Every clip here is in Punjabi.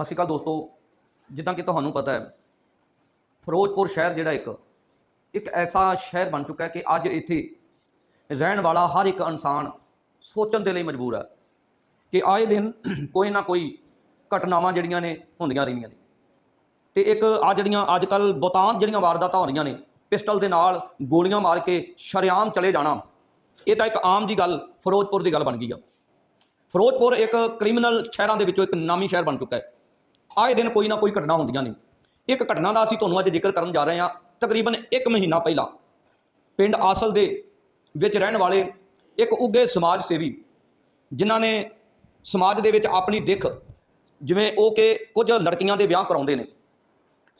ਸਤਿ ਸ਼੍ਰੀ ਅਕਾਲ ਦੋਸਤੋ, ਜਿੱਦਾਂ ਕਿ ਤੁਹਾਨੂੰ ਪਤਾ ਹੈ, ਫਿਰੋਜ਼ਪੁਰ ਸ਼ਹਿਰ ਜਿਹੜਾ ਇੱਕ ਇੱਕ ਐਸਾ ਸ਼ਹਿਰ ਬਣ ਚੁੱਕਾ ਹੈ ਕਿ ਅੱਜ ਇੱਥੇ ਰਹਿਣ ਵਾਲਾ ਹਰ ਇੱਕ ਇਨਸਾਨ ਸੋਚਣ ਦੇ ਲਈ ਮਜਬੂਰ ਹੈ ਕਿ ਆਏ ਦਿਨ ਕੋਈ ਨਾ ਕੋਈ ਘਟਨਾਵਾਂ ਜਿਹੜੀਆਂ ਨੇ ਹੁੰਦੀਆਂ ਰਹਿੰਦੀਆਂ ਨੇ। ਤੇ ਇੱਕ ਆ ਜਿਹੜੀਆਂ ਅੱਜ ਕੱਲ ਬਹੁਤਾਤ ਜਿਹੜੀਆਂ ਵਾਰਦਾਤਾਂ ਹੋ ਰਹੀਆਂ ਨੇ, ਪਿਸਟਲ ਦੇ ਨਾਲ ਗੋਲੀਆਂ ਮਾਰ ਕੇ ਸ਼ਰੇਆਮ ਚਲੇ ਜਾਣਾ, ਇਹ ਤਾਂ ਇੱਕ ਆਮ ਜੀ ਗੱਲ ਫਿਰੋਜ਼ਪੁਰ ਦੀ ਗੱਲ ਬਣ ਗਈ ਆ। ਫਿਰੋਜ਼ਪੁਰ ਇੱਕ ਕ੍ਰਿਮੀਨਲ ਸ਼ਹਿਰਾਂ ਦੇ ਵਿੱਚੋਂ ਇੱਕ ਨਾਮੀ ਸ਼ਹਿਰ ਬਣ ਚੁੱਕਾ ਹੈ। ਆਏ ਦਿਨ ਕੋਈ ਨਾ ਕੋਈ ਘਟਨਾ ਹੁੰਦੀਆਂ ਨੇ। ਇੱਕ ਘਟਨਾ ਦਾ ਅਸੀਂ ਤੁਹਾਨੂੰ ਅੱਜ ਜ਼ਿਕਰ ਕਰਨ ਜਾ ਰਹੇ ਹਾਂ, ਤਕਰੀਬਨ 1 ਮਹੀਨਾ ਪਹਿਲਾਂ। ਪਿੰਡ ਆਸਲ ਦੇ ਵਿੱਚ ਰਹਿਣ ਵਾਲੇ ਇੱਕ ਉੱਗੇ ਸਮਾਜ ਸੇਵੀ, ਜਿਨ੍ਹਾਂ ਨੇ ਸਮਾਜ ਦੇ ਵਿੱਚ ਆਪਣੀ ਦਿੱਖ, ਜਿਵੇਂ ਉਹ ਕਿ ਕੁਝ ਲੜਕੀਆਂ ਦੇ ਵਿਆਹ ਕਰਾਉਂਦੇ ਨੇ।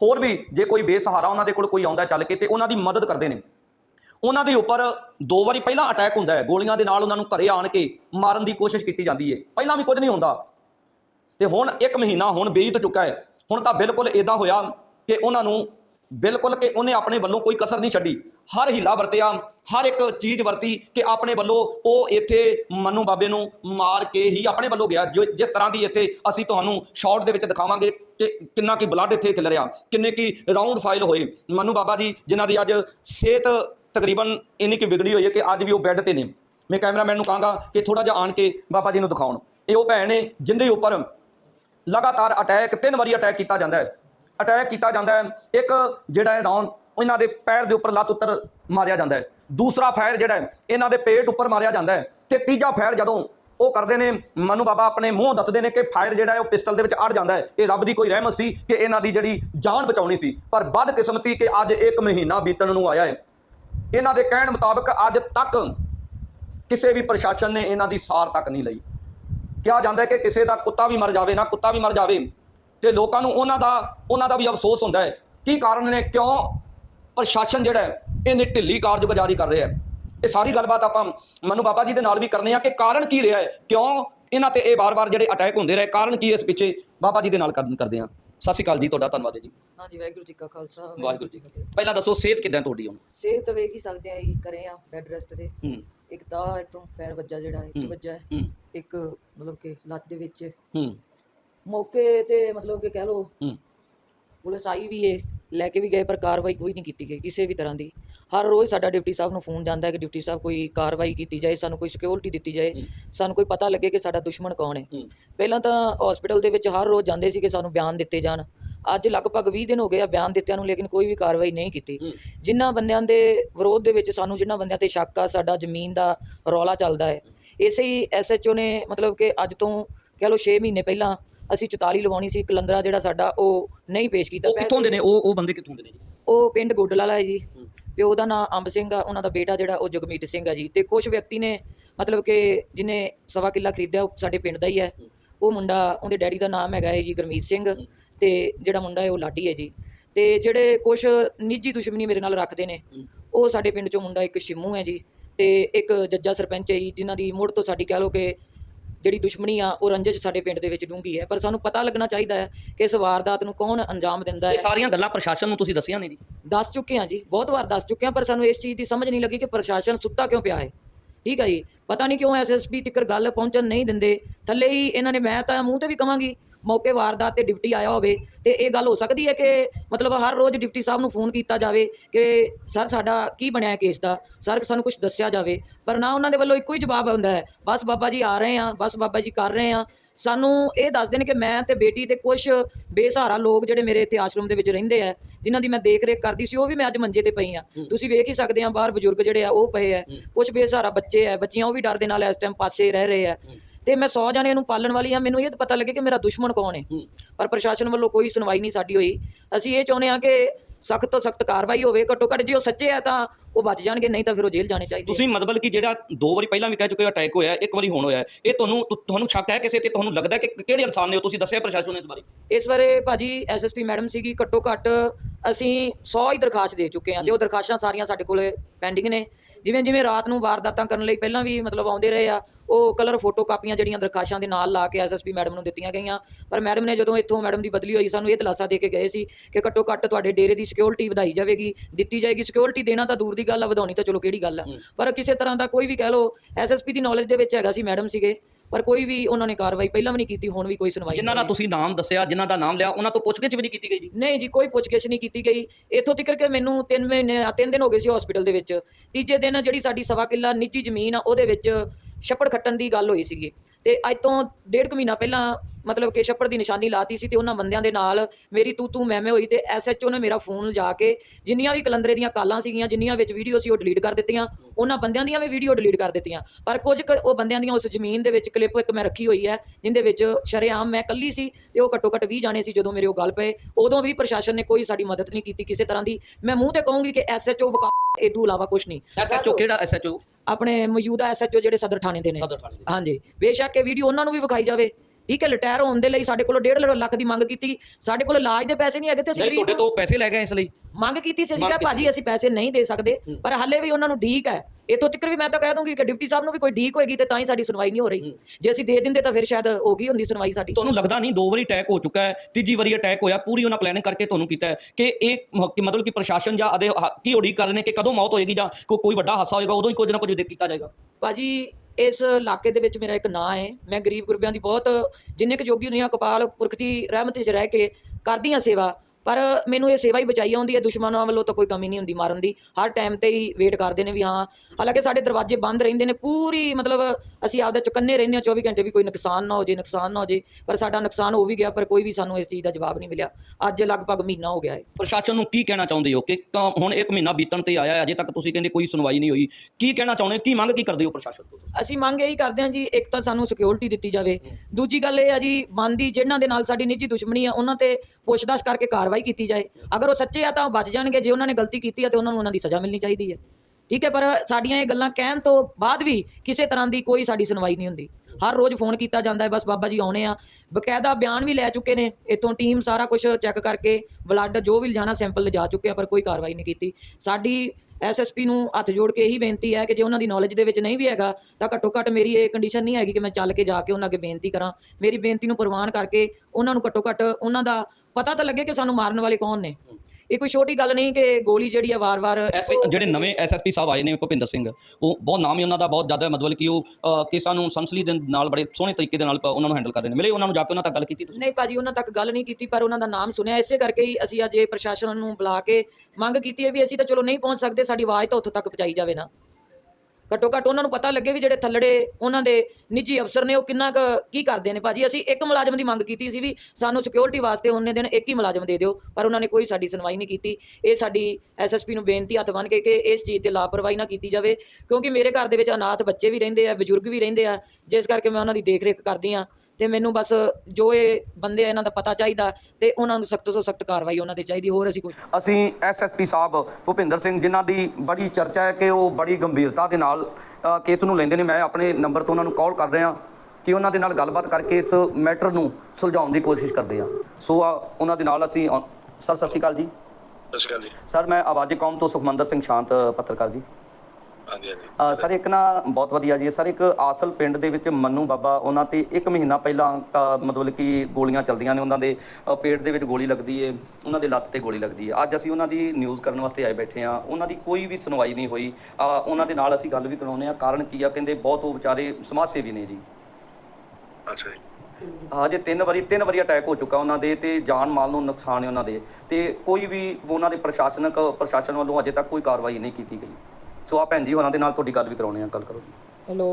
ਹੋਰ ਵੀ ਜੇ ਕੋਈ ਬੇਸਹਾਰਾ ਉਹਨਾਂ ਦੇ ਕੋਲ ਕੋਈ ਆਉਂਦਾ ਚੱਲ ਕੇ ਤੇ ਉਹਨਾਂ ਦੀ ਮਦਦ ਕਰਦੇ ਨੇ। ਉਹਨਾਂ ਦੇ ਉੱਪਰ ਦੋ ਵਾਰੀ ਪਹਿਲਾਂ ਅਟੈਕ ਹੁੰਦਾ ਹੈ। ਗੋਲੀਆਂ ਦੇ ਨਾਲ ਉਹਨਾਂ ਨੂੰ ਘਰੇ ਆਣ ਕੇ ਮਾਰਨ ਦੀ ਕੋਸ਼ਿਸ਼ ਕੀਤੀ ਜਾਂਦੀ ਹੈ। ਪਹਿਲਾਂ ਵੀ ਕੁਝ ਨਹੀਂ ਹੁੰਦਾ। ਤੇ ਹੁਣ ਇੱਕ ਮਹੀਨਾ ਹੁਣ ਬੀਤ ਚੁੱਕਾ ਹੈ। ਹੁਣ ਤਾਂ ਬਿਲਕੁਲ ਇਦਾਂ ਹੋਇਆ ਕਿ ਉਹਨਾਂ ਨੂੰ ਬਿਲਕੁਲ ਕਿ ਉਹਨੇ ਆਪਣੇ ਵੱਲੋਂ ਕੋਈ ਕਸਰ ਨਹੀਂ ਛੱਡੀ। ਹਰ ਹੀਲਾ ਵਰਤਿਆ, ਹਰ ਇੱਕ ਚੀਜ਼ ਵਰਤੀ ਕਿ ਆਪਣੇ ਵੱਲੋਂ ਉਹ ਇੱਥੇ ਮਨੂ ਬਾਬੇ ਨੂੰ ਮਾਰ ਕੇ ਹੀ ਆਪਣੇ ਵੱਲੋਂ ਗਿਆ। ਜਿਸ ਤਰ੍ਹਾਂ ਦੀ ਇੱਥੇ ਅਸੀਂ ਤੁਹਾਨੂੰ ਸ਼ਾਰਟ ਦੇ ਵਿੱਚ ਦਿਖਾਵਾਂਗੇ ਕਿ ਕਿੰਨਾ ਕੀ ਬਲੱਡ ਇੱਥੇ ਖਿਲ ਰਿਹਾ, ਕਿੰਨੇ ਕੀ ਰਾਉਂਡ ਫਾਈਲ ਹੋਏ। ਮੰਨੂ ਬਾਬਾ ਜੀ, ਜਿਨ੍ਹਾਂ ਦੀ ਅੱਜ ਸਿਹਤ ਤਕਰੀਬਨ ਇੰਨੀ ਕੀ ਵਿਗੜੀ ਹੋਈ ਹੈ ਕਿ ਅੱਜ ਵੀ ਉਹ ਬੈੱਡ ਤੇ ਨੇ। ਮੈਂ ਕੈਮਰਾਮੈਨ ਨੂੰ ਕਹਾਂਗਾ ਕਿ ਥੋੜਾ ਜਿਹਾ ਆਣ ਕੇ ਬਾਬਾ ਜੀ ਨੂੰ ਦਿਖਾਉਣ। ਇਹ ਉਹ ਭੈਣ ਨੇ ਜਿੰਦੇ ਉੱਪਰ ਲਗਾਤਾਰ ਅਟੈਕ ਤਿੰਨ ਵਾਰੀ ਅਟੈਕ ਕੀਤਾ ਜਾਂਦਾ ਹੈ। ਅਟੈਕ ਕੀਤਾ ਜਾਂਦਾ ਹੈ। ਇੱਕ ਜਿਹੜਾ ਹੈ ਰਾਉਂਡ ਇਹਨਾਂ ਦੇ ਪੈਰ ਦੇ ਉੱਪਰ ਲੱਤ ਉੱਤਰ ਮਾਰਿਆ ਜਾਂਦਾ ਹੈ। ਦੂਸਰਾ ਫਾਇਰ ਜਿਹੜਾ ਹੈ, ਇਹਨਾਂ ਦੇ ਪੇਟ ਉੱਪਰ ਮਾਰਿਆ ਜਾਂਦਾ ਹੈ। ਤੇ ਤੀਜਾ ਫਾਇਰ ਜਦੋਂ ਉਹ ਕਰਦੇ ਨੇ, ਮਨੂ ਬਾਬਾ ਆਪਣੇ ਮੂੰਹ ਦੱਸਦੇ ਨੇ ਕਿ ਫਾਇਰ ਜਿਹੜਾ ਹੈ ਉਹ ਪਿਸਟਲ ਦੇ ਵਿੱਚ ਅੜ ਜਾਂਦਾ ਹੈ। ਇਹ ਰੱਬ ਦੀ ਕੋਈ ਰਹਿਮਤ ਸੀ ਕਿ ਇਹਨਾਂ ਦੀ ਜਿਹੜੀ ਜਾਨ ਬਚਾਉਣੀ ਸੀ। ਪਰ ਬਦਕਿਸਮਤੀ ਕਿ ਅੱਜ ਇੱਕ ਮਹੀਨਾ ਬੀਤਣ ਨੂੰ ਆਇਆ ਹੈ। ਇਹਨਾਂ ਦੇ ਕਹਿਣ ਮੁਤਾਬਕ ਅੱਜ ਤੱਕ ਕਿਸੇ ਵੀ ਪ੍ਰਸ਼ਾਸਨ ਨੇ ਇਹਨਾਂ ਦੀ ਸਾਰ ਤੱਕ ਨਹੀਂ ਲਈ। ਕਿਹਾ ਜਾਂਦਾ ਹੈ ਕਿ ਕਿਸੇ ਦਾ ਕੁੱਤਾ ਵੀ ਮਰ ਜਾਵੇ, ਨਾ ਕੁੱਤਾ ਵੀ ਮਰ ਜਾਵੇ, ਤੇ ਲੋਕਾਂ ਨੂੰ ਉਹਨਾਂ ਦਾ ਉਹਨਾਂ ਦਾ ਵੀ ਅਫਸੋਸ ਹੁੰਦਾ ਹੈ। ਕੀ ਕਾਰਨ ਨੇ? ਕਿਉਂ ਪ੍ਰਸ਼ਾਸਨ ਜਿਹੜਾ ਹੈ, ਇਹਨੇ ਢਿੱਲੀ ਕਾਰਜਗੁਜ਼ਾਰੀ ਕਰ ਰਿਹਾ ਹੈ। ਇਹ ਸਾਰੀ ਗੱਲਬਾਤ ਆਪਾਂ ਮਨੂ ਬਾਬਾ ਜੀ ਦੇ ਨਾਲ ਵੀ ਕਰਨੇ ਆ ਕਿ ਕਾਰਨ ਕੀ ਰਿਹਾ ਹੈ? ਕਿਉਂ ਇਹਨਾਂ ਤੇ ਇਹ ਵਾਰ-ਵਾਰ ਜਿਹੜੇ ਅਟੈਕ ਹੁੰਦੇ ਰਹੇ? ਕਾਰਨ ਕੀ ਇਸ ਪਿੱਛੇ? ਬਾਬਾ ਜੀ ਦੇ ਨਾਲ ਕਰਨ ਕਰਦੇ ਆ ਸਤਿ ਸ਼੍ਰੀ ਅਕਾਲ ਜੀ ਤੁਹਾਡਾ ਧੰਨਵਾਦ ਹੈ ਜੀ। ਹਾਂਜੀ ਵਾਹਿਗੁਰੂ ਜੀ ਕਾ ਖਾਲਸਾ ਵਾਹਿਗੁਰੂ ਜੀ ਕੀ ਫਤਿਹ ਪਹਿਲਾਂ ਦੱਸੋ ਸਿਹਤ ਕਿਦਾਂ ਤੁਹਾਡੀ ਹੁਣ? ਸਿਹਤ ਵੇਖ ਹੀ ਸਕਦੇ ਆ ਜੀ ਕਰੇ ਆ ਬੈੱਡ ਰੈਸਟ ਤੇ। ਹੂੰ। ਇੱਕ ਤਾਂ ਇਤੋਂ ਫੈਰ ਵੱਜਾ ਜਿਹੜਾ ਇੱਕ ਹੂੰ। ਵੱਜਾ ਹੈ। ਹੂੰ। ਇੱਕ ਮਤਲਬ ਕਿ ਲੱਤ ਦੇ ਵਿੱਚ। ਹੂੰ। ਮੌਕੇ ਤੇ ਮਤਲਬ ਕਿ ਕਹਿ ਲਓ ਹੂੰ। ਪੁਲਿਸ ਆਈ ਵੀ ਏ। ਲੈ ਕੇ ਵੀ ਗਏ ਪਰ ਕਾਰਵਾਈ ਕੋਈ ਨਹੀਂ ਕੀਤੀ ਗਈ ਕਿਸੇ ਵੀ ਤਰ੍ਹਾਂ ਦੀ। ਹਰ ਰੋਜ਼ ਸਾਡਾ ਡਿਪਟੀ ਸਾਹਿਬ ਨੂੰ ਫੋਨ ਜਾਂਦਾ ਹੈ ਕਿ ਡਿਪਟੀ ਸਾਹਿਬ ਕੋਈ ਕਾਰਵਾਈ ਕੀਤੀ ਜਾਏ ਸਾਨੂੰ ਕੋਈ ਸਿਕਿਉਰਿਟੀ ਦਿੱਤੀ ਜਾਏ। ਸਾਨੂੰ ਕੋਈ ਪਤਾ ਲੱਗੇ ਕਿ ਸਾਡਾ ਦੁਸ਼ਮਣ ਕੌਣ ਹੈ। ਪਹਿਲਾਂ ਤਾਂ ਹਸਪੀਟਲ ਦੇ ਵਿੱਚ ਹਰ ਰੋਜ਼ ਜਾਂਦੇ ਸੀ ਕਿ ਸਾਨੂੰ ਬਿਆਨ ਦਿੱਤੇ ਜਾਣ। ਅੱਜ ਲਗਭਗ 20 ਦਿਨ ਹੋ ਗਏ ਆ ਬਿਆਨ ਦਿੱਤਿਆਂ ਨੂੰ ਲੇਕਿਨ ਕੋਈ ਵੀ ਕਾਰਵਾਈ ਨਹੀਂ ਕੀਤੀ। ਜਿਨ੍ਹਾਂ ਬੰਦਿਆਂ ਦੇ ਵਿਰੋਧ ਦੇ ਵਿੱਚ ਸਾਨੂੰ ਜਿਨ੍ਹਾਂ ਬੰਦਿਆਂ ਤੇ ਸ਼ੱਕ ਆ ਸਾਡਾ ਜ਼ਮੀਨ ਦਾ ਰੌਲਾ ਚੱਲਦਾ ਹੈ। ਇਸੇ ਹੀ ਐਸਐਚਓ ਨੇ ਮਤਲਬ ਕਿ ਅੱਜ ਤੋਂ ਕਹਿ ਲਓ 6 ਮਹੀਨੇ ਪਹਿਲਾਂ ਅਸੀਂ 44 ਲਵਾਉਣੀ ਸੀ ਕਲੰਦਰਾ ਜਿਹੜਾ ਸਾਡਾ ਉਹ ਨਹੀਂ ਪੇਸ਼ ਕੀਤਾ। ਉਹ ਕਿੱਥੋਂ ਦੇ ਨੇ? ਉਹ ਉਹ ਬੰਦੇ ਕਿੱਥੋਂ ਦੇ ਨੇ ਜੀ? ਉਹ ਪਿੰਡ ਗੋਡਲ ਵਾਲਾ ਹੈ ਜੀ। ਪਿਓ ਦਾ ਨਾਮ ਅੰਬ ਸਿੰਘ ਆ ਉਹਨਾਂ ਦਾ ਬੇਟਾ ਜਿਹੜਾ ਉਹ ਜਗਮੀਤ ਸਿੰਘ ਆ ਜੀ। ਤੇ ਕੁਝ ਵਿਅਕਤੀ ਨੇ ਮਤਲਬ ਕਿ ਜਿਹਨੇ ਸਵਾ ਕਿੱਲਾ ਖਰੀਦਿਆ ਉਹ ਸਾਡੇ ਪਿੰਡ ਦਾ ਹੀ ਹੈ। ਉਹ ਮੁੰਡਾ ਉਹਦੇ ਡੈਡੀ ਦਾ ਨਾਮ ਹੈਗਾ ਹੈ ਜੀ ਗੁਰਮੀਤ ਸਿੰਘ। ਤੇ ਜਿਹੜਾ ਮੁੰਡਾ ਹੈ ਉਹ ਲਾਡੀ ਹੈ ਜੀ। ਤੇ ਜਿਹੜੇ ਕੁਝ ਨਿੱਜੀ ਦੁਸ਼ਮਣੀ ਮੇਰੇ ਨਾਲ ਰੱਖਦੇ ਨੇ। ਉਹ ਸਾਡੇ ਪਿੰਡ ਚੋਂ ਮੁੰਡਾ ਇੱਕ ਸ਼ਿਮੂ ਹੈ ਜੀ। ਤੇ ਇੱਕ ਜੱਜਾ ਸਰਪੰਚ ਹੈ ਜੀ ਜਿਨ੍ਹਾਂ ਦੀ ਮੁੜ ਤੋਂ ਸਾਡੀ ਕਹਿ ਲਓ ਕਿ ਜਿਹੜੀ ਦੁਸ਼ਮਣੀ ਆ ਉਹ ਰੰਜਿਸ਼ ਸਾਡੇ ਪਿੰਡ ਦੇ ਵਿੱਚ ਡੂੰਗੀ ਹੈ। ਪਰ ਸਾਨੂੰ ਪਤਾ ਲੱਗਣਾ ਚਾਹੀਦਾ ਹੈ ਕਿ ਇਸ ਵਾਰਦਾਤ ਨੂੰ ਕੌਣ ਅੰਜਾਮ ਦਿੰਦਾ ਇਹ ਹੈ ਸਾਰੀਆਂ ਗੱਲਾਂ ਪ੍ਰਸ਼ਾਸਨ ਨੂੰ ਤੁਸੀਂ ਦੱਸੀਆਂ ਨੇ ਜੀ। ਦੱਸ ਚੁੱਕੇ ਹਾਂ ਜੀ ਬਹੁਤ ਵਾਰ ਦੱਸ ਚੁੱਕੇ ਹਾਂ ਪਰ ਸਾਨੂੰ ਇਸ ਚੀਜ਼ ਦੀ ਸਮਝ ਨਹੀਂ ਲੱਗੀ ਕਿ ਪ੍ਰਸ਼ਾਸਨ ਸੁੱਤਾ ਕਿਉਂ ਪਿਆ ਹੈ। ਠੀਕ ਹੈ ਜੀ ਪਤਾ ਨਹੀਂ ਕਿਉਂ ਐਸਐਸਪੀ ਤੱਕ ਗੱਲ ਪਹੁੰਚਣ ਨਹੀਂ ਦਿੰਦੇ। ਥੱਲੇ ਹੀ ਇਹਨਾਂ ਨੇ ਮੈਂ ਤਾਂ ਮੂੰਹ ਤੇ ਵੀ ਕਵਾਂਗੀ ਮੌਕੇ ਵਾਰਦਾਤ ਤੇ ਡਿਪਟੀ ਆਇਆ ਹੋਵੇ ਤੇ ਇਹ ਗੱਲ ਹੋ ਸਕਦੀ ਹੈ ਕਿ ਮਤਲਬ ਹਰ ਰੋਜ਼ ਡਿਪਟੀ ਸਾਹਿਬ ਨੂੰ ਫੋਨ ਕੀਤਾ ਜਾਵੇ ਕਿ ਸਰ ਸਾਡਾ ਕੀ ਬਣਿਆ ਕੇਸ ਦਾ ਸਰ ਸਾਨੂੰ ਕੁਝ ਦੱਸਿਆ ਜਾਵੇ ਪਰ ਨਾ ਉਹਨਾਂ ਦੇ ਵੱਲੋਂ ਇੱਕੋ ਹੀ ਜਵਾਬ ਹੁੰਦਾ ਹੈ ਬਸ ਬਾਬਾ ਜੀ ਆ ਰਹੇ ਆ ਬਸ ਬਾਬਾ ਜੀ ਕਰ ਰਹੇ ਆ ਸਾਨੂੰ ਇਹ ਦੱਸਦੇ ਨੇ ਕਿ ਮੈਂ ਤੇ ਬੇਟੀ ਤੇ ਕੁਝ ਬੇਸਹਾਰਾ ਲੋਕ ਜਿਹੜੇ ਮੇਰੇ ਇੱਥੇ ਆਸ਼ਰਮ ਦੇ ਵਿੱਚ ਰਹਿੰਦੇ ਆ ਜਿਨ੍ਹਾਂ ਦੀ ਮੈਂ ਦੇਖ ਰੇਖ ਕਰਦੀ ਸੀ ਉਹ ਵੀ ਮੈਂ ਅੱਜ ਮੰਜੇ ਤੇ ਪਈ ਆ। ਤੁਸੀਂ ਵੇਖ ਹੀ ਸਕਦੇ ਆ ਬਾਹਰ ਬਜ਼ੁਰਗ ਜਿਹੜੇ ਆ ਉਹ ਪਏ ਆ। ਕੁਝ ਬੇਸਹਾਰਾ ਬੱਚੇ ਆ ਬੱਚੀਆਂ ਉਹ ਵੀ ਡਰ ਦੇ ਨਾਲ ਇਸ ਟਾਈਮ ਪਾਸੇ ਰਹਿ ਰਹੇ ਆ। ਤੇ ਮੈਂ 100 ਜਣੇ ਨੂੰ ਪਾਲਣ ਵਾਲੀ ਆ ਮੈਨੂੰ ਇਹ ਤਾਂ ਪਤਾ ਲੱਗੇ ਕਿ ਮੇਰਾ ਦੁਸ਼ਮਣ ਕੌਣ ਹੈ। ਹੂੰ। ਪਰ ਪ੍ਰਸ਼ਾਸਨ ਵੱਲੋਂ ਕੋਈ ਸੁਣਵਾਈ ਨਹੀਂ ਸਾਡੀ ਹੋਈ। ਅਸੀਂ ਇਹ ਚਾਹੁੰਦੇ ਆ ਕਿ ਸਖਤ ਤੋਂ ਸਖਤ ਕਾਰਵਾਈ ਹੋਵੇ ਘੱਟੋ ਘੱਟ ਜੇ ਉਹ ਸੱਚੇ ਆ ਤਾਂ ਉਹ ਬਚ ਜਾਣਗੇ ਨਹੀਂ ਤਾਂ ਫਿਰ ਉਹ ਜੇਲ੍ਹ ਜਾਣੇ ਚਾਹੀਦੇ। ਤੁਸੀਂ ਮਤਲਬ ਕਿ ਜਿਹੜਾ ਦੋ ਵਾਰੀ ਪਹਿਲਾਂ ਵੀ ਕਹਿ ਚੁੱਕੇ ਹੋ ਅਟੈਕ ਹੋਇਆ ਇੱਕ ਵਾਰੀ ਹੁਣ ਹੋਇਆ ਇਹ ਤੁਹਾਨੂੰ ਤੁਹਾਨੂੰ ਸ਼ੱਕ ਹੈ ਕਿਸੇ ਤੇ? ਤੁਹਾਨੂੰ ਲੱਗਦਾ ਕਿ ਕਿਹੜੇ ਇਨਸਾਨ ਨੇ ਉਹ? ਤੁਸੀਂ ਦੱਸਿਆ ਪ੍ਰਸ਼ਾਸਨ ਨੇ ਇਸ ਬਾਰੇ। ਇਸ ਬਾਰੇ ਭਾਜੀ ਐਸਐਸਪੀ ਮੈਡਮ ਸੀਗੀ ਘੱਟੋ ਘੱਟ ਅਸੀਂ 100 ਹੀ ਦਰਖਾਸਤ ਦੇ ਚੁੱਕੇ ਹਾਂ ਤੇ ਉਹ ਦਰਖਾਸਤਾਂ ਸਾਰੀਆਂ ਸਾਡੇ ਕੋਲੇ ਪੈਂਡਿੰਗ ਨੇ। ਜਿਵੇਂ ਜਿਵੇਂ ਰਾਤ ਨੂੰ ਵਾਰਦਾਤਾਂ ਕਰਨ ਲਈ ਪਹਿਲਾਂ ਵੀ ਮਤਲਬ ਆਉਂਦੇ ਰਹੇ ਆ ਉਹ ਕਲਰ ਫੋਟੋ ਕਾਪੀਆਂ ਜਿਹੜੀਆਂ ਦਰਖਾਸਤਾਂ ਦੇ ਨਾਲ ਲਾ ਕੇ ਐਸਐਸਪੀ ਮੈਡਮ ਨੂੰ ਦਿੱਤੀਆਂ ਗਈਆਂ। ਪਰ ਮੈਡਮ ਨੇ ਜਦੋਂ ਇੱਥੋਂ ਮੈਡਮ ਦੀ ਬਦਲੀ ਹੋਈ ਸਾਨੂੰ ਇਹ ਦਿਲਾਸਾ ਦੇ ਕੇ ਗਏ ਸੀ ਕਿ ਘੱਟੋ ਘੱਟ ਤੁਹਾਡੇ ਡੇਰੇ ਦੀ ਸਿਕਿਉਰਿਟੀ ਵਧਾਈ ਜਾਵੇਗੀ ਦਿੱਤੀ ਜਾਏਗੀ। ਸਿਕਿਉਰਿਟੀ ਦੇਣਾ ਤਾਂ ਦੂਰ ਦੀ ਗੱਲ ਆ ਵਧਾਉਣੀ ਤਾਂ ਚਲੋ ਕਿਹੜੀ ਗੱਲ ਆ। ਪਰ ਕਿਸੇ ਤਰ੍ਹਾਂ ਦਾ ਕੋਈ ਵੀ ਕਹਿ ਲਓ ਐਸਐਸਪੀ ਦੀ ਨੌਲੇਜ ਦੇ ਵਿੱਚ ਹੈਗਾ ਸੀ ਮੈਡਮ ਸੀਗੇ। ਪਰ ਕੋਈ ਵੀ ਉਹਨਾਂ ਨੇ ਕਾਰਵਾਈ ਪਹਿਲਾਂ ਵੀ ਨਹੀਂ ਕੀਤੀ ਹੁਣ ਵੀ ਕੋਈ ਸੁਣਵਾਈ ਜਿਨ੍ਹਾਂ ਦਾ ਤੁਸੀਂ ਨਾਮ ਦੱਸਿਆ ਜਿਨ੍ਹਾਂ ਦਾ ਨਾਮ ਲਿਆ ਉਹਨਾਂ ਤੋਂ ਪੁੱਛਗਿੱਛ ਵੀ ਨਹੀਂ ਕੀਤੀ ਗਈ ਜੀ? ਨਹੀਂ ਜੀ ਕੋਈ ਪੁੱਛਗਿੱਛ ਨਹੀਂ ਕੀਤੀ ਗਈ। ਇੱਥੋਂ ਤੱਕ ਕਿ ਮੈਨੂੰ 3 ਮਹੀਨੇ 3 ਦਿਨ ਹੋ ਗਏ ਸੀ ਹਸਪੀਟਲ ਦੇ ਵਿੱਚ। ਤੀਜੇ ਦਿਨ ਜਿਹੜੀ ਸਾਡੀ ਸਵਾ ਕਿੱਲਾ ਨਿੱਜੀ ਜ਼ਮੀਨ ਆ ਉਹਦੇ ਵਿੱਚ ਛੱਪੜ ਖੱਟਣ ਦੀ ਗੱਲ ਹੋਈ ਸੀਗੀ। ਤੇ ਅੱਜ ਤੋਂ ਡੇਢ ਕੁ ਮਹੀਨਾ ਪਹਿਲਾਂ ਮਤਲਬ ਕਿ ਛੱਪੜ ਦੀ ਨਿਸ਼ਾਨੀ ਲਾਤੀ ਸੀ ਤੇ ਉਹਨਾਂ ਬੰਦਿਆਂ ਦੇ ਨਾਲ ਮੇਰੀ ਤੂ ਤੂ ਮੈਂ ਮੈਂ ਹੋਈ ਤੇ ਐਸਐਚਓ ਨੇ ਮੇਰਾ ਫੋਨ ਲਿਜਾ ਕੇ ਜਿੰਨੀਆਂ ਵੀ ਕਲੰਦਰੇ ਦੀਆਂ ਕਾਲਾਂ ਸੀਗੀਆਂ, ਜਿੰਨੀਆਂ ਵਿੱਚ ਵੀਡੀਓ ਸੀ ਉਹ ਡਿਲੀਟ ਕਰ ਦਿੱਤੀਆਂ, ਉਹਨਾਂ ਬੰਦਿਆਂ ਦੀਆਂ ਵੀ ਵੀਡੀਓ ਡਿਲੀਟ ਕਰ ਦਿੱਤੀਆਂ। ਪਰ ਕੁਝ ਕੁ ਉਹ ਬੰਦਿਆਂ ਦੀਆਂ ਉਸ ਜ਼ਮੀਨ ਦੇ ਵਿੱਚ ਕਲਿੱਪ ਇੱਕ ਮੈਂ ਰੱਖੀ ਹੋਈ ਹੈ, ਜਿੰਦੇ ਵਿੱਚ ਸ਼ਰੇਆਮ ਮੈਂ ਕੱਲੀ ਸੀ ਤੇ ਉਹ ਘੱਟੋ ਘੱਟ 20 ਜਾਣੇ ਸੀ ਜਦੋਂ ਮੇਰੇ ਉਹ ਗੱਲ ਪਏ। ਉਦੋਂ ਵੀ ਪ੍ਰਸ਼ਾਸਨ ਨੇ ਕੋਈ ਸਾਡੀ ਮਦਦ ਨਹੀਂ ਕੀਤੀ ਕਿਸੇ ਤਰ੍ਹਾਂ ਦੀ। ਮੈਂ ਮੂੰਹ ਤੇ ਕਹੂੰਗੀ ਕਿ ਐਸਐਚਓ ਇਹ ਤੋਂ ਇਲਾਵਾ ਕੁਝ ਨਹੀਂ। ਐਸਐਚਓ ਕਿਹੜਾ ਐਸਐਚਓ ਆਪਣੇ ਮੌਜੂਦਾ ਐਸਐਚਓ ਜਿਹੜੇ ਸਦਰ ਥਾਣੇ ਦੇ ਨੇ। ਸਦਰ ਥਾਣੇ ਦੇ। ਹਾਂਜੀ। ਬੇਸ਼ੱਕ ਇਹ ਵੀਡੀਓ ਉਹਨਾਂ ਨੂੰ ਵੀ ਵਿਖਾਈ ਜਾਵੇ। ਠੀਕ ਹੈ ਰਿਟਾਇਰ ਹੋਣ ਦੇ ਲਈ ਸਾਡੇ ਕੋਲੋਂ 1.5 ਲੱਖ ਦੀ ਮੰਗ ਕੀਤੀ। ਸਾਡੇ ਕੋਲ ਇਲਾਜ ਦੇ ਪੈਸੇ ਨਹੀਂ ਹੈਗੇ ਤੇ ਅਸੀਂ ਨਹੀਂ ਗਰੀਬ ਤੁਹਾਡੇ ਤੋਂ ਪੈਸੇ ਲੈ ਗਏ ਇਸ ਲਈ। ਮੰਗ ਕੀਤੀ ਸੀ ਅਸੀਂ ਕਿਹਾ। ਭਾਜੀ ਅਸੀਂ ਪੈਸੇ ਨਹੀਂ ਦੇ ਸਕਦੇ। ਪਰ ਹੱਲੇ ਵੀ ਉਹਨਾਂ ਨੂੰ ਢੀਕ ਹੈ। ਇਥੋਂ ਤੱਕ ਵੀ ਮੈਂ ਤਾਂ ਕਹਿ ਦੂੰਗੀ ਕਿ ਡਿਪਟੀ ਸਾਹਿਬ ਨੂੰ ਵੀ ਕੋਈ ਢੀਕ ਹੋਏਗੀ ਤੇ ਤਾਂ ਹੀ ਸਾਡੀ ਸੁਣਵਾਈ ਨਹੀਂ ਹੋ ਰਹੀ। ਜੇ ਅਸੀਂ ਦੇ ਦਿੰਦੇ ਤਾਂ ਫਿਰ ਸ਼ਾਇਦ ਹੋ ਗਈ ਹੁੰਦੀ ਸੁਣਵਾਈ ਸਾਡੀ। ਤੁਹਾਨੂੰ ਲੱਗਦਾ ਨਹੀਂ ਦੋ ਵਾਰੀ ਅਟੈਕ ਹੋ ਚੁੱਕਾ ਹੈ? ਤੀਜੀ ਵਾਰੀ ਅਟੈਕ ਹੋਇਆ ਪੂਰੀ ਉਹਨਾਂ ਪਲੈਨਿੰਗ ਕਰਕੇ ਤੁਹਾਨੂੰ ਕੀਤਾ ਕਿ ਇਹ ਮਤਲਬ ਕਿ ਪ੍ਰਸ਼ਾਸਨ ਜਾਂ ਅਦੇ ਕੀ ਉਡੀਕ ਕਰ ਰਹੇ ਨੇ ਕਿ ਕਦੋਂ ਮੌਤ ਹੋਏਗੀ ਜਾਂ ਕੋਈ ਵੱਡਾ ਹਾਦਸਾ ਹੋਏਗਾ ਉਦੋਂ ਹੀ ਕੁਝ ਨਾ ਕੁਝ ਕੀਤਾ ਜਾਏਗਾ? ਭਾਜੀ ਇਸ ਇਲਾਕੇ ਦੇ ਵਿੱਚ ਮੇਰਾ ਇੱਕ ਨਾਂ ਹੈ। ਮੈਂ ਗਰੀਬ ਗੁਰਬਿਆਂ ਦੀ ਬਹੁਤ, ਜਿੰਨੇ ਕੁ ਜੋਗੀ ਹੁੰਦੀਆਂ ਕਪਾਲ ਪੁਰਖ ਦੀ ਰਹਿਮਤ 'ਚ ਰਹਿ ਕੇ ਕਰਦੀ ਹਾਂ ਸੇਵਾ। ਪਰ ਮੈਨੂੰ ਇਹ ਸੇਵਾ ਹੀ ਬਚਾਈ ਆਉਂਦੀ ਹੈ ਦੁਸ਼ਮਣਾਂ ਵੱਲੋਂ ਤਾਂ ਕੋਈ ਕਮੀ ਨਹੀਂ ਹੁੰਦੀ ਮਾਰਨ ਦੀ। ਹਰ ਟਾਈਮ ਤੇ ਹੀ ਵੇਟ ਕਰਦੇ ਨੇ ਵੀ ਹਾਂ ਹਾਲਾਂਕਿ ਸਾਡੇ ਦਰਵਾਜ਼ੇ ਬੰਦ ਰਹਿੰਦੇ ਨੇ ਪੂਰੀ ਮਤਲਬ ਅਸੀਂ ਆਪਦੇ ਚੁਕੰਨੇ ਰਹਿੰਦੇ ਹਾਂ 24 ਘੰਟੇ ਵੀ ਕੋਈ ਨੁਕਸਾਨ ਨਾ ਹੋ ਜੇ ਨੁਕਸਾਨ ਨਾ ਹੋ ਜੇ ਪਰ ਸਾਡਾ ਨੁਕਸਾਨ ਹੋ ਵੀ ਗਿਆ ਪਰ ਕੋਈ ਵੀ ਸਾਨੂੰ ਇਸ ਚੀਜ਼ ਦਾ ਜਵਾਬ ਨਹੀਂ ਮਿਲਿਆ। ਅੱਜ ਲਗਭਗ ਮਹੀਨਾ ਹੋ ਗਿਆ ਹੈ। ਪ੍ਰਸ਼ਾਸਨ ਨੂੰ ਕੀ ਕਹਿਣਾ ਚਾਹੁੰਦੇ ਹੋ? ਕਿ ਹੁਣ ਇੱਕ ਮਹੀਨਾ ਬੀਤਣ ਤੇ ਆਇਆ ਹੈ ਅਜੇ ਤੱਕ ਤੁਸੀਂ ਕਹਿੰਦੇ ਕੋਈ ਸੁਣਵਾਈ ਨਹੀਂ ਹੋਈ। ਕੀ ਕਹਿਣਾ ਚਾਹੁੰਦੇ ਕੀ ਮੰਗ ਕੀ ਕਰਦੇ ਹੋ ਪ੍ਰਸ਼ਾਸਨ ਤੋਂ ਅਸੀਂ ਮੰਗ ਇਹੀ ਕਰਦੇ ਹਾਂ ਜੀ ਇੱਕ ਤਾਂ ਸਾਨੂੰ ਸਿਕਿਉਰਿਟੀ ਦਿੱਤੀ ਜਾਵੇ। ਦੂਜੀ ਗੱਲ ਇਹ ਆ ਜੀ ਬੰਦੀ ਜਿਹਨਾਂ ਦੇ ਨਾਲ ਸਾਡੀ ਨਿੱਜੀ ਦੁਸ਼ਮਣੀ ਆ ਉਹਨਾਂ ਤੇ ਪੁੱਛਦਾਛ ਕਰਕੇ ਕਾਰਵਾਈ ਕੀਤੀ ਜਾਏ। ਅਗਰ ਉਹ ਸੱਚੇ ਆ ਤਾਂ ਉਹ ਬਚ ਜਾਣਗੇ। ਜੇ ਉਹਨਾਂ ਨੇ ਗਲਤੀ ਕੀਤੀ ਹੈ ਤੇ ਉਹਨਾਂ ਨੂੰ ਉਹਨਾਂ ਦੀ ਸਜ਼ਾ ਮਿਲਣੀ ਚਾਹੀਦੀ ਹੈ। ਠੀਕ ਹੈ, ਪਰ ਸਾਡੀਆਂ ਇਹ ਗੱਲਾਂ ਕਹਿਣ ਤੋਂ ਬਾਅਦ ਵੀ ਕਿਸੇ ਤਰ੍ਹਾਂ ਦੀ ਕੋਈ ਸਾਡੀ ਸੁਣਵਾਈ ਨਹੀਂ ਹੁੰਦੀ। ਹਰ ਰੋਜ਼ ਫੋਨ ਕੀਤਾ ਜਾਂਦਾ ਹੈ, ਬਸ ਬਾਬਾ ਜੀ ਆਉਣੇ ਆ। ਬਕਾਇਦਾ ਬਿਆਨ ਵੀ ਲੈ ਚੁੱਕੇ ਨੇ। ਇਥੋਂ ਟੀਮ ਸਾਰਾ ਕੁਝ ਚੈੱਕ ਕਰਕੇ ਬਲੱਡ ਜੋ ਵੀ ਲਿਜਾਣਾ ਸੈਂਪਲ ਲਿਜਾ ਚੁੱਕੇ ਆ, ਪਰ ਕੋਈ ਕਾਰਵਾਈ ਨਹੀਂ ਕੀਤੀ। ਸਾਡੀ ਐਸਐਸਪੀ ਨੂੰ ਹੱਥ ਜੋੜ ਕੇ ਇਹੀ ਬੇਨਤੀ ਹੈ ਕਿ ਜੇ ਉਹਨਾਂ ਦੀ ਨੌਲੇਜ ਦੇ ਵਿੱਚ ਨਹੀਂ ਵੀ ਹੈਗਾ, ਤਾਂ ਘੱਟੋ ਘੱਟ ਮੇਰੀ ਇਹ ਕੰਡੀਸ਼ਨ ਨਹੀਂ ਹੈਗੀ ਕਿ ਮੈਂ ਚੱਲ ਕੇ ਜਾ ਕੇ ਉਹਨਾਂ ਅੱਗੇ ਬੇਨਤੀ ਕਰਾਂ। ਮੇਰੀ ਬੇਨਤੀ ਨੂੰ ਪ੍ਰਵਾਨ ਕਰਕੇ ਉਹਨਾਂ ਨੂੰ ਘੱਟੋ ਘੱਟ ਉਹਨਾਂ ਦਾ ਪਤਾ ਤਾਂ ਲੱਗੇ ਕਿ ਸਾਨੂੰ ਮਾਰਨ ਵਾਲੇ ਕੌਣ ਨੇ। ਇਹ ਕੋਈ ਛੋਟੀ ਗੱਲ ਨਹੀਂ ਕਿ ਗੋਲੀ ਜਿਹੜੀ ਆ ਵਾਰ-ਵਾਰ ਜਿਹੜੇ ਨਵੇਂ ਐਸਐਸਪੀ ਸਾਹਿਬ ਆਏ ਨੇ ਭੁਪਿੰਦਰ ਸਿੰਘ ਉਹ ਬਹੁਤ ਨਾਮ ਹੀ ਉਹਨਾਂ ਦਾ ਬਹੁਤ ਜ਼ਿਆਦਾ ਹੈ, ਮਤਲਬ ਕਿ ਉਹ ਕੇਸਾਂ ਨੂੰ ਸੰਸਲੀ ਦੇ ਨਾਲ ਬੜੇ ਸੋਹਣੇ ਤਰੀਕੇ ਦੇ ਨਾਲ ਉਹਨਾਂ ਨੂੰ ਹੈਂਡਲ ਕਰ ਰਹੇ ਨੇ। ਮਿਲੇ ਉਹਨਾਂ ਨੂੰ ਜਾ ਕੇ ਉਹਨਾਂ ਤੱਕ ਗੱਲ ਕੀਤੀ ਤੁਸੀਂ? ਨਹੀਂ ਭਾਜੀ ਉਹਨਾਂ ਤੱਕ ਗੱਲ ਨਹੀਂ ਕੀਤੀ ਪਰ ਉਹਨਾਂ ਦਾ ਨਾਮ ਸੁਣਿਆ। ਇਸੇ ਕਰਕੇ ਹੀ ਅਸੀਂ ਅੱਜ ਇਹ ਪ੍ਰਸ਼ਾਸਨ ਨੂੰ ਬੁਲਾ ਕੇ ਮੰਗ ਕੀਤੀ ਹੈ ਵੀ ਅਸੀਂ ਤਾਂ ਚਲੋ ਨਹੀਂ ਪਹੁੰਚ ਸਕਦੇ ਸਾਡੀ ਆਵਾਜ਼ ਤਾਂ ਉੱਥੋਂ ਤੱਕ ਪਹੁੰਚਾਈ ਜਾਵੇ ਨਾ। ਘੱਟੋ ਘੱਟ ਉਹਨਾਂ ਨੂੰ ਪਤਾ ਲੱਗੇ ਵੀ ਜਿਹੜੇ ਥੱਲੜੇ ਉਹਨਾਂ ਦੇ ਨਿੱਜੀ ਅਫਸਰ ਨੇ ਉਹ ਕਿੰਨਾ ਕੁ ਕੀ ਕਰਦੇ ਨੇ। ਭਾਜੀ, ਅਸੀਂ ਇੱਕ ਮੁਲਾਜ਼ਮ ਦੀ ਮੰਗ ਕੀਤੀ ਸੀ ਵੀ ਸਾਨੂੰ ਸਿਕਿਉਰਿਟੀ ਵਾਸਤੇ ਉਹਨੇ ਦਿਨ ਇੱਕ ਹੀ ਮੁਲਾਜ਼ਮ ਦੇ ਦਿਓ, ਪਰ ਉਹਨਾਂ ਨੇ ਕੋਈ ਸਾਡੀ ਸੁਣਵਾਈ ਨਹੀਂ ਕੀਤੀ। ਇਹ ਸਾਡੀ ਐਸਐਸਪੀ ਨੂੰ ਬੇਨਤੀ ਹੱਥ ਬੰਨ੍ਹ ਕੇ ਕਿ ਇਸ ਚੀਜ਼ ਤੇ ਲਾਪਰਵਾਹੀ ਨਾ ਕੀਤੀ ਜਾਵੇ, ਕਿਉਂਕਿ ਮੇਰੇ ਘਰ ਦੇ ਵਿੱਚ ਅਨਾਥ ਬੱਚੇ ਵੀ ਰਹਿੰਦੇ ਆ, ਬਜ਼ੁਰਗ ਵੀ ਰਹਿੰਦੇ ਆ, ਜਿਸ ਕਰਕੇ ਮੈਂ ਉਹਨਾਂ ਦੀ ਦੇਖ-ਰੇਖ ਕਰਦੀ ਆ ਤੇ ਮੈਨੂੰ ਬਸ ਜੋ ਇਹ ਬੰਦੇ ਆ ਇਹਨਾਂ ਦਾ ਪਤਾ ਚਾਹੀਦਾ ਤੇ ਉਹਨਾਂ ਨੂੰ ਸਖਤ ਤੋਂ ਸਖਤ ਕਾਰਵਾਈ ਉਹਨਾਂ ਤੇ ਚਾਹੀਦੀ ਹੋਰ ਅਸੀਂ ਕੁਝ ਅਸੀਂ ਐਸਐਸਪੀ ਸਾਹਿਬ ਭੁਪਿੰਦਰ ਸਿੰਘ ਜਿਨ੍ਹਾਂ ਦੀ ਬੜੀ ਚਰਚਾ ਹੈ ਕਿ ਉਹ ਬੜੀ ਗੰਭੀਰਤਾ ਦੇ ਨਾਲ ਕੇਸ ਨੂੰ ਲੈਂਦੇ ਨੇ ਮੈਂ ਆਪਣੇ ਨੰਬਰ ਤੋਂ ਉਹਨਾਂ ਨੂੰ ਕਾਲ ਕਰ ਰਿਹਾ ਕਿ ਉਹਨਾਂ ਦੇ ਨਾਲ ਗੱਲਬਾਤ ਕਰਕੇ ਇਸ ਮੈਟਰ ਨੂੰ ਸੁਲਝਾਉਣ ਦੀ ਕੋਸ਼ਿਸ਼ ਕਰਦੇ ਆ ਸੋ ਆ, ਉਹਨਾਂ ਦੇ ਨਾਲ ਅਸੀਂ ਸਰ ਸਤਿ ਸ਼੍ਰੀ ਅਕਾਲ ਜੀ। ਸਤਿ ਸ਼੍ਰੀ ਅਕਾਲ ਜੀ। ਸਰ ਮੈਂ ਆਵਾਜ਼ੇ ਕੌਮ ਤੋਂ ਸੁਖਮੰਦਰ ਸਿੰਘ ਸ਼ਾਂਤ ਪੱਤਰਕਾਰ ਜੀ। ਹਾਂਜੀ ਸਰ ਇੱਕ ਨਾ ਬਹੁਤ ਵਧੀਆ ਜੀ। ਸਰ ਇੱਕ ਆਸਲ ਪਿੰਡ ਦੇ ਵਿੱਚ ਮੰਨੂ ਬਾਬਾ ਉਹਨਾਂ ਤੇ ਇੱਕ ਮਹੀਨਾ ਪਹਿਲਾਂ ਮਤਲਬ ਕਿ ਗੋਲੀਆਂ ਚੱਲਦੀਆਂ ਨੇ ਉਹਨਾਂ ਦੇ। ਪੇਟ ਦੇ ਵਿੱਚ ਗੋਲੀ ਲੱਗਦੀ ਏ ਉਹਨਾਂ ਦੇ ਲੱਤ ਤੇ ਗੋਲੀ ਲੱਗਦੀ ਏ। ਅੱਜ ਅਸੀਂ ਉਹਨਾਂ ਦੀ ਨਿਊਜ਼ ਕਰਨ ਵਾਸਤੇ ਆਏ ਬੈਠੇ ਆ ਉਹਨਾਂ ਦੀ ਕੋਈ ਵੀ ਸੁਣਵਾਈ ਨਹੀਂ ਹੋਈ। ਉਹਨਾਂ ਦੇ ਨਾਲ ਅਸੀਂ ਗੱਲ ਵੀ ਕਰਾਉਂਦੇ ਆ ਕਾਰਨ ਕੀ ਆ? ਕਹਿੰਦੇ ਬਹੁਤ ਉਹ ਵਿਚਾਰੇ ਸਮਾਜ ਸੇਵੀ ਨੇ ਜੀ। ਅੱਛਾ ਜੀ। ਹਜੇ ਤਿੰਨ ਵਾਰੀ ਤਿੰਨ ਵਾਰੀ ਅਟੈਕ ਹੋ ਚੁੱਕਾ ਉਹਨਾਂ ਦੇ ਤੇ ਜਾਨ ਮਾਲ ਨੂੰ ਨੁਕਸਾਨ ਹੈ ਉਹਨਾਂ ਦੇ। ਤੇ ਕੋਈ ਵੀ ਉਹਨਾਂ ਦੇ ਪ੍ਰਸ਼ਾਸਨਕ ਪ੍ਰਸ਼ਾਸਨ ਵੱਲੋਂ ਅਜੇ ਤੱਕ ਕੋਈ ਕਾਰਵਾਈ ਨਹੀਂ ਕੀਤੀ ਗਈ। ਸੋ ਆ ਭੈਣ ਜੀ ਉਹਨਾਂ ਦੇ ਨਾਲ ਤੁਹਾਡੀ ਗੱਲ ਵੀ ਕਰਾਉਣੇ ਆ ਗੱਲ ਕਰੋ ਹੈਲੋ।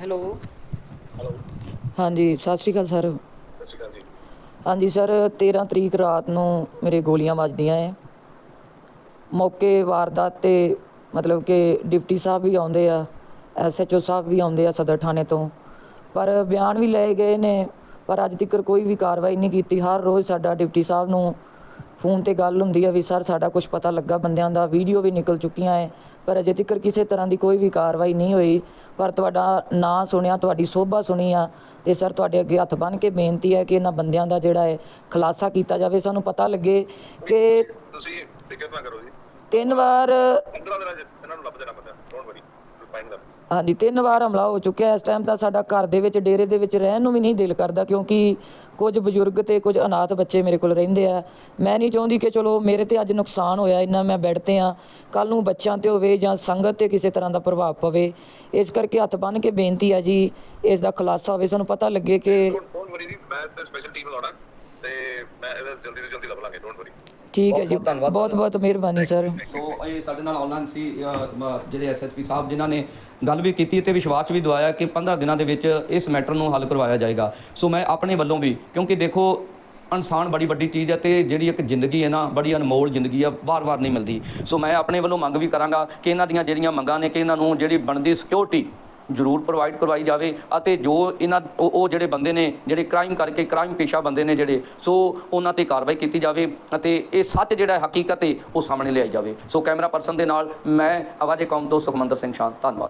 ਹੈਲੋ। ਹੈਲੋ। ਹਾਂਜੀ ਸਤਿ ਸ਼੍ਰੀ ਅਕਾਲ ਸਰ। ਸਤਿ ਸ਼੍ਰੀ ਅਕਾਲ ਜੀ। ਹਾਂਜੀ ਸਰ 13 ਤਰੀਕ ਰਾਤ ਨੂੰ ਮੇਰੇ ਗੋਲੀਆਂ ਵੱਜਦੀਆਂ ਐ। ਮੌਕੇ ਵਾਰਦਾਤ ਤੇ ਮਤਲਬ ਕਿ ਡਿਪਟੀ ਸਾਹਿਬ ਵੀ ਆਉਂਦੇ ਆ ਐਸਐਚਓ ਸਾਹਿਬ ਵੀ ਆਉਂਦੇ ਆ ਸਦਰ ਥਾਣੇ ਤੋਂ। ਪਰ ਬਿਆਨ ਵੀ ਲਏ ਗਏ ਨੇ ਪਰ ਅੱਜ ਤੱਕ ਕੋਈ ਵੀ ਕਾਰਵਾਈ ਨਹੀਂ ਕੀਤੀ। ਹਰ ਰੋਜ਼ ਸਾਡਾ ਡਿਪਟੀ ਸਾਹਿਬ ਨੂੰ ਫੋਨ ਤੇ ਗੱਲ ਹੁੰਦੀ ਹੈ ਵੀ ਸਰ ਸਾਡਾ ਕੁਝ ਪਤਾ ਲੱਗਾ ਬੰਦਿਆਂ ਦਾ ਵੀਡੀਓ ਵੀ ਨਿਕਲ ਚੁੱਕੀਆਂ ਹੈ ਪਰ ਅਜੇ ਤੱਕ ਕਿਸੇ ਤਰ੍ਹਾਂ ਦੀ ਕੋਈ ਵੀ ਕਾਰਵਾਈ ਨਹੀਂ ਹੋਈ। ਪਰ ਤੁਹਾਡਾ ਨਾਂ ਸੁਣਿਆ ਤੁਹਾਡੀ ਸੋਭਾ ਸੁਣੀ ਆ ਤੇ ਸਰ ਤੁਹਾਡੇ ਅੱਗੇ ਹੱਥ ਬੰਨ੍ਹ ਕੇ ਬੇਨਤੀ ਹੈ ਕਿ ਇਹਨਾਂ ਬੰਦਿਆਂ ਦਾ ਜਿਹੜਾ ਹੈ ਖੁਲਾਸਾ ਕੀਤਾ ਜਾਵੇ। ਸਾਨੂੰ ਪਤਾ ਲੱਗੇ ਕਿ ਤੁਸੀਂ ਫਿਕਰ ਨਾ ਕਰੋ ਜੀ। ਤਿੰਨ ਵਾਰ 15 ਦਿਨਾਂ ਚ ਇਹਨਾਂ ਨੂੰ ਲੱਭ ਦੇਣਾ ਬੰਦਾ ਡੋਂਟ ਵਰੀ ਫਾਈਨ ਦਾ ਹਾਂਜੀ ਤਿੰਨ ਵਾਰ ਹਮਲਾ ਹੋ ਚੁੱਕਿਆ ਇਸ ਟਾਈਮ ਤਾਂ ਸਾਡਾ ਘਰ ਦੇ ਵਿੱਚ ਡੇਰੇ ਦੇ ਵਿੱਚ ਰਹਿਣ ਨੂੰ ਵੀ ਨਹੀਂ ਦਿਲ ਕਰਦਾ ਕਿਉਂਕਿ ਕੁਝ ਬਜ਼ੁਰਗ ਤੇ ਕੁਝ ਅਨਾਥ ਬੱਚੇ ਮੇਰੇ ਕੋਲ ਰਹਿੰਦੇ ਆ। ਮੈਂ ਨਹੀਂ ਚਾਹੁੰਦੀ ਕਿ ਚਲੋ ਮੇਰੇ ਤੇ ਅੱਜ ਨੁਕਸਾਨ ਹੋਇਆ ਇੰਨਾ ਮੈਂ ਬੈੱਡ ਤੇ ਆ। ਕੱਲ ਨੂੰ ਬੱਚਿਆਂ ਤੇ ਹੋਵੇ ਜਾਂ ਸੰਗਤ ਤੇ ਕਿਸੇ ਤਰ੍ਹਾਂ ਦਾ ਪ੍ਰਭਾਵ ਪਵੇ ਇਸ ਕਰਕੇ ਹੱਥ ਬੰਨ੍ਹ ਕੇ ਬੇਨਤੀ ਆ ਜੀ ਇਸ ਦਾ ਖੁਲਾਸਾ ਹੋਵੇ। ਸਾਨੂੰ ਪਤਾ ਲੱਗੇ ਕਿ ਡੋਂਟ ਵਰੀ ਜੀ ਮੈਂ ਤੇ ਸਪੈਸ਼ਲ ਟੀਮ ਲਾਉਣਾ ਤੇ ਮੈਂ ਇਹਦਾ ਜਲਦੀ ਤੋਂ ਜਲਦੀ ਲੱਭ ਲਾਂਗੇ ਡੋਂਟ ਵਰੀ ਠੀਕ ਹੈ ਜੀ। ਬਹੁਤ-ਬਹੁਤ ਧੰਨਵਾਦ ਬਹੁਤ ਬਹੁਤ ਮਿਹਰਬਾਨੀ ਸਰ। ਸੋ ਇਹ ਸਾਡੇ ਨਾਲ ਆਨਲਾਈਨ ਸੀ ਅ, ਮ, ਜਿਹੜੇ ਐਸਐਸਪੀ ਸਾਹਿਬ ਜਿਨ੍ਹਾਂ ਨੇ ਗੱਲ ਵੀ ਕੀਤੀ ਤੇ ਵਿਸ਼ਵਾਸ ਵੀ ਦਵਾਇਆ ਕਿ 15 ਦਿਨਾਂ ਦੇ ਵਿੱਚ ਇਸ ਮੈਟਰ ਨੂੰ ਹੱਲ ਕਰਵਾਇਆ ਜਾਏਗਾ। ਸੋ ਮੈਂ ਆਪਣੇ ਵੱਲੋਂ ਵੀ ਕਿਉਂਕਿ ਦੇਖੋ ਇਨਸਾਨ ਬੜੀ ਵੱਡੀ ਚੀਜ਼ ਹੈ ਤੇ ਜਿਹੜੀ ਇੱਕ ਜ਼ਿੰਦਗੀ ਹੈ ਨਾ ਬੜੀ ਅਨਮੋਲ ਜ਼ਿੰਦਗੀ ਆ ਵਾਰ-ਵਾਰ ਨਹੀਂ ਮਿਲਦੀ। ਸੋ ਮੈਂ ਆਪਣੇ ਵੱਲੋਂ ਮੰਗ ਵੀ ਕਰਾਂਗਾ ਕਿ ਇਹਨਾਂ ਦੀਆਂ ਜਿਹੜੀਆਂ ਮੰਗਾਂ ਨੇ ਕਿ ਇਹਨਾਂ ਨੂੰ ਜਿਹੜੀ ਬਣਦੀ ਸਿਕਿਉਰਿਟੀ ਜ਼ਰੂਰ ਪ੍ਰੋਵਾਈਡ ਕਰਵਾਈ ਜਾਵੇ ਅਤੇ ਜੋ ਇਹਨਾਂ ਉਹ ਜਿਹੜੇ ਬੰਦੇ ਨੇ, ਜਿਹੜੇ ਕ੍ਰਾਈਮ ਕਰਕੇ ਕ੍ਰਾਈਮ ਪੇਸ਼ਾ ਬੰਦੇ ਨੇ ਜਿਹੜੇ, ਸੋ ਉਹਨਾਂ ਤੇ ਕਾਰਵਾਈ ਕੀਤੀ ਜਾਵੇ ਅਤੇ ਇਹ ਸੱਚ ਜਿਹੜਾ ਹਕੀਕਤ ਹੈ, ਉਹ ਸਾਹਮਣੇ ਲਿਆਈ ਜਾਵੇ। ਸੋ ਕੈਮਰਾ ਪਰਸਨ ਦੇ ਨਾਲ ਮੈਂ ਆਵਾਜ਼ੇ ਕੌਮ ਤੋਂ ਸੁਖਮੰਦਰ ਸਿੰਘ ਸ਼ਾਨ ਧੰਨਵਾਦ।